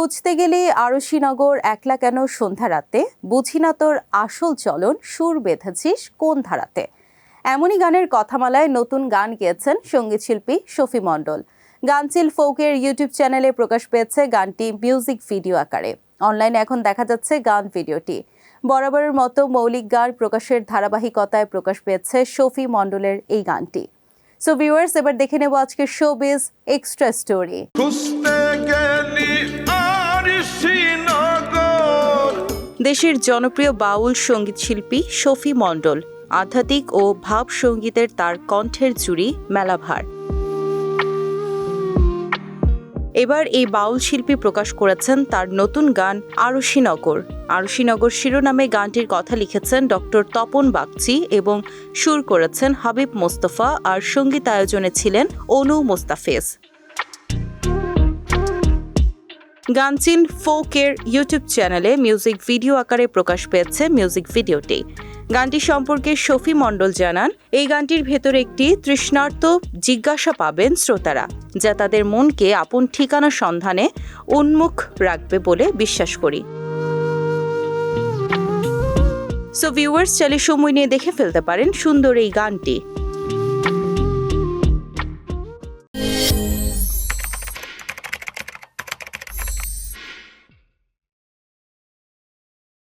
খুঁজতে গেলে আরশিনগর একলা কেন সন্ধ্যা রাতে? বুঝি না তোর আসল চলন, সুর বেঁধেছিস কোন ধারাতে? এমনই গানের কথামালায় নতুন গান গেয়েছেন সঙ্গীতশিল্পী শফি মণ্ডল। গানচিল ফোকের ইউটিউব চ্যানেলে প্রকাশ পেয়েছে গানটি মিউজিক ভিডিও আকারে। অনলাইনে এখন দেখা যাচ্ছে গান ভিডিওটি। বরাবরের মতো মৌলিক গান প্রকাশের ধারাবাহিকতায় প্রকাশ পেয়েছে শফি মণ্ডলের এই গানটি। সো ভিউয়ার্স এবার দেখে নেব আজকের শোবিজ এক্সট্রা স্টোরি দেশের জনপ্রিয় বাউল সংগীত শিল্পী শফি মণ্ডল, আধ্যাত্মিক ও ভাব সঙ্গীতের তার কণ্ঠের জুড়ি মেলাভার। এবার এই বাউল শিল্পী প্রকাশ করেছেন তার নতুন গান আরশিনগর। আরশিনগর শিরোনামে গানটির কথা লিখেছেন ডক্টর তপন বাগচি এবং সুর করেছেন হাবিব মোস্তফা আর সংগীত আয়োজনে ছিলেন অনু মোস্তাফেজ। গানচিন ফোকের ইউটিউব চ্যানেলে মিউজিক ভিডিও আকারে প্রকাশ পেয়েছে মিউজিক ভিডিওটি। গানটি সম্পর্কে শফি মণ্ডল জানান, এই গানটির ভেতর একটি তৃষ্ণার্ত জিজ্ঞাসা পাবেন শ্রোতারা, যা তাদের মনকে আপন ঠিকানা সন্ধানে উন্মুখ রাখবে বলে বিশ্বাস করি। সো ভিউয়ার্স চাইলে সময় নিয়ে দেখে ফেলতে পারেন সুন্দর এই গানটি।